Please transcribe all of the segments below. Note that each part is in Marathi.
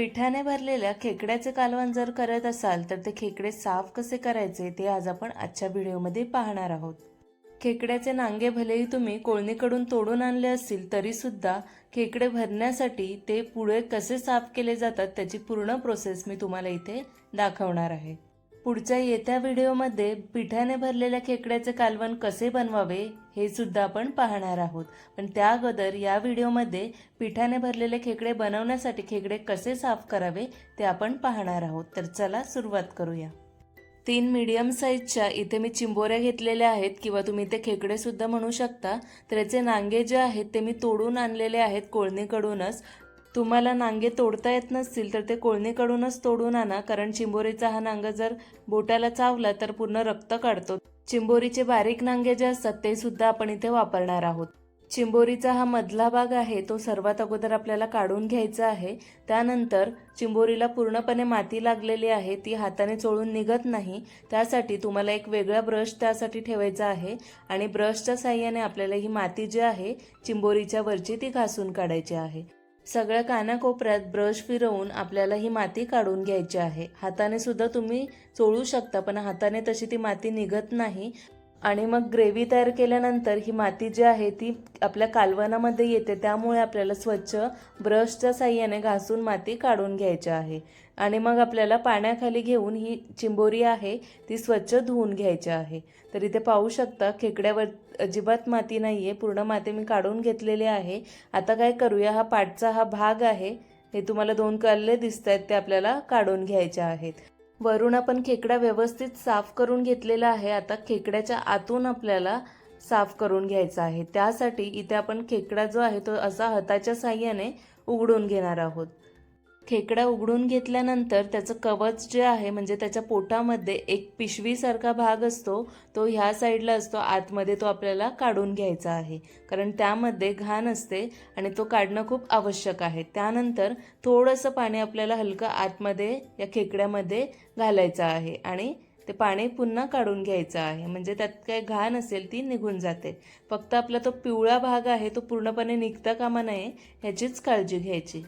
पिठाने भरलेल्या खेकड्याचे कालवण जर करत असाल तर ते खेकडे साफ कसे करायचे ते आज आपण आजच्या व्हिडिओमध्ये पाहणार आहोत. खेकड्याचे नांगे भलेही तुम्ही कोळणीकडून तोडून आणले असतील तरीसुद्धा खेकडे भरण्यासाठी ते पुढे कसे साफ केले जातात त्याची पूर्ण प्रोसेस मी तुम्हाला इथे दाखवणार आहे. पुढच्या येत्या व्हिडिओमध्ये पिठाने भरलेल्या खेकड्याचे कालवण कसे बनवावे हे सुद्धा आपण पाहणार आहोत. पण त्या अगोदर या व्हिडिओमध्ये पिठाने भरलेले खेकडे बनवण्यासाठी खेकडे कसे साफ करावे ते आपण पाहणार आहोत. तर चला सुरुवात करूया. तीन मीडियम साईजच्या इथे मी चिंबोऱ्या घेतलेल्या आहेत किंवा तुम्ही ते खेकडे सुद्धा म्हणू शकता. तर याचे नांगे जे आहेत ते मी तोडून आणलेले आहेत कोळणीकडूनच. तुम्हाला नांगे तोडता येत नसतील तर ते कोळणीकडूनच तोडून आणा. कारण चिंबोरीचा हा नांगा जर बोटाला चावला तर पूर्ण रक्त काढतो. चिंबोरीचे बारीक नांगे जे असतात ते सुद्धा आपण इथे वापरणार आहोत. चिंबोरीचा हा मधला भाग आहे तो सर्वात अगोदर आपल्याला काढून घ्यायचा आहे. त्यानंतर चिंबोरीला पूर्णपणे माती लागलेली आहे ती हाताने चोळून निघत नाही. त्यासाठी तुम्हाला एक वेगळा ब्रश त्यासाठी ठेवायचा आहे आणि ब्रशच्या साह्याने आपल्याला ही माती जी आहे चिंबोरीच्या वरची ती घासून काढायची आहे. सगळ्या कानाकोपऱ्यात ब्रश फिरवून आपल्याला ही माती काढून घ्यायची आहे. हाताने सुद्धा तुम्ही चोळू शकता पण हाताने तशी ती माती निघत नाही. आणि मग ग्रेव्ही तयार केल्यानंतर ही माती जी आहे ती आपल्या कालवनामध्ये येते त्यामुळे आपल्याला स्वच्छ ब्रशच्या साह्याने घासून माती काढून घ्यायची आहे. आणि मग आपल्याला पाण्याखाली घेऊन ही चिंबोरी आहे ती स्वच्छ धुवून घ्यायची आहे. तर इथे पाहू शकता खेकड्यावर अजिबात माती नाही आहे पूर्ण माती मी काढून घेतलेली आहे. आता काय करूया हा पाठचा हा भाग आहे हे तुम्हाला दोन कल्ले दिसत आहेत ते आपल्याला काढून घ्यायचे आहेत. वरून आपण खेकडा व्यवस्थित साफ करून घेतलेला आहे. आता खेकड्याच्या आतून आपल्याला साफ करून घ्यायचा आहे. त्यासाठी इथे आपण खेकडा जो आहे तो असा हाताच्या साह्याने उघडून घेणार आहोत. खेकडा उघडून घेतल्यानंतर त्याचं कवच जे आहे म्हणजे त्याच्या पोटामध्ये एक पिशवीसारखा भाग असतो तो ह्या साईडला असतो आतमध्ये तो आपल्याला काढून घ्यायचा आहे. कारण त्यामध्ये घाण असते आणि तो काढणं खूप आवश्यक आहे. त्यानंतर थोडंसं पाणी आपल्याला हलकं आतमध्ये या खेकड्यामध्ये घालायचं आहे आणि ते पाणी पुन्हा काढून घ्यायचं आहे. म्हणजे त्यात काय घाण असेल ती निघून जाते. फक्त आपला तो पिवळा भाग आहे तो पूर्णपणे निघता कामा नये ह्याचीच काळजी घ्यायची.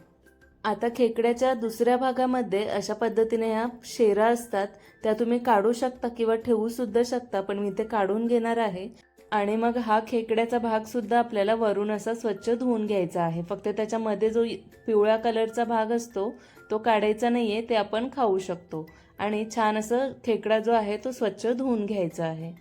आता खेकड्याच्या दुसऱ्या भागामध्ये अशा पद्धतीने ह्या शेरा असतात त्या तुम्ही काढू शकता किंवा ठेवू सुद्धा शकता पण मी ते काढून घेणार आहे. आणि मग हा खेकड्याचा भाग सुद्धा आपल्याला वरून असा स्वच्छ धुवून घ्यायचा आहे. फक्त त्याच्यामध्ये जो पिवळ्या कलरचा भाग असतो तो काढायचा नाही आहे ते आपण खाऊ शकतो. आणि छान असं खेकडा जो आहे तो स्वच्छ धुवून घ्यायचा आहे.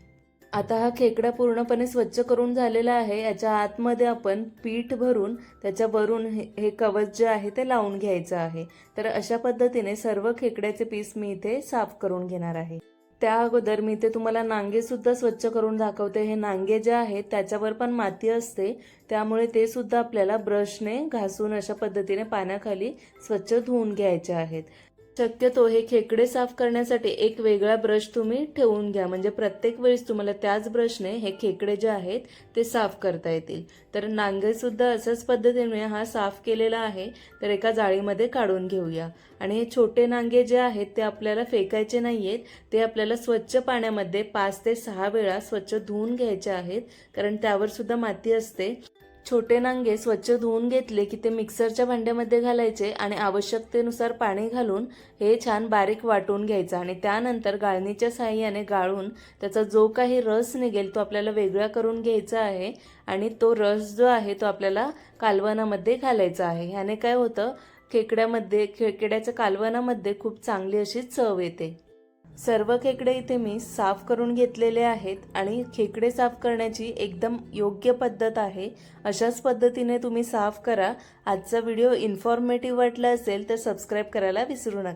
आता हा खेकडा पूर्णपणे स्वच्छ करून झालेला आहे. याच्या आतमध्ये आपण पीठ भरून त्याच्या वरून हे हे कवच जे आहे ते लावून घ्यायचं आहे. तर अशा पद्धतीने सर्व खेकड्याचे पीस मी इथे साफ करून घेणार आहे. त्या अगोदर मी ते तुम्हाला नांगे सुद्धा स्वच्छ करून दाखवते. हे नांगे जे आहेत त्याच्यावर पण माती असते. त्यामुळे ते सुद्धा आपल्याला ब्रशने घासून अशा पद्धतीने पाण्याखाली स्वच्छ धुवून घ्यायचे आहेत. शक्यतो हे खेकडे साफ करण्यासाठी एक वेगळा ब्रश तुम्ही ठेवून घ्या. म्हणजे प्रत्येक वेळेस तुम्हाला त्याच ब्रशने हे खेकडे जे आहेत ते साफ करता येतील. तर नांगेसुद्धा असंच पद्धतीने हा साफ केलेला आहे तर एका जाळीमध्ये काढून घेऊया. आणि हे छोटे नांगे जे आहेत ते आपल्याला फेकायचे नाही आहेत ते आपल्याला स्वच्छ पाण्यामध्ये पाच ते सहा वेळा स्वच्छ धुवून घ्यायचे आहेत कारण त्यावर सुद्धा माती असते. छोटे नांगे स्वच्छ धुवून घेतले की ते मिक्सरच्या भांड्यामध्ये घालायचे आणि आवश्यकतेनुसार पाणी घालून हे छान बारीक वाटून घ्यायचं आणि त्यानंतर गाळणीच्या साह्याने गाळून त्याचा जो काही रस निघेल तो आपल्याला वेगळा करून घ्यायचा आहे आणि तो रस जो आहे तो आपल्याला कालवनामध्ये घालायचा आहे. ह्याने काय होतं? खेकड्यामध्ये खेकड्याच्या कालवनामध्ये खूप चांगली अशी चव येते. सर्व खेकडे इथे मी साफ करून घेतलेले आहेत आणि खेकडे साफ करण्याची एकदम योग्य पद्धत आहे. अशाच पद्धतीने तुम्ही साफ करा. आजचा व्हिडिओ इन्फॉर्मेटिव्ह वाटला असेल तर सबस्क्राईब करायला विसरू नका.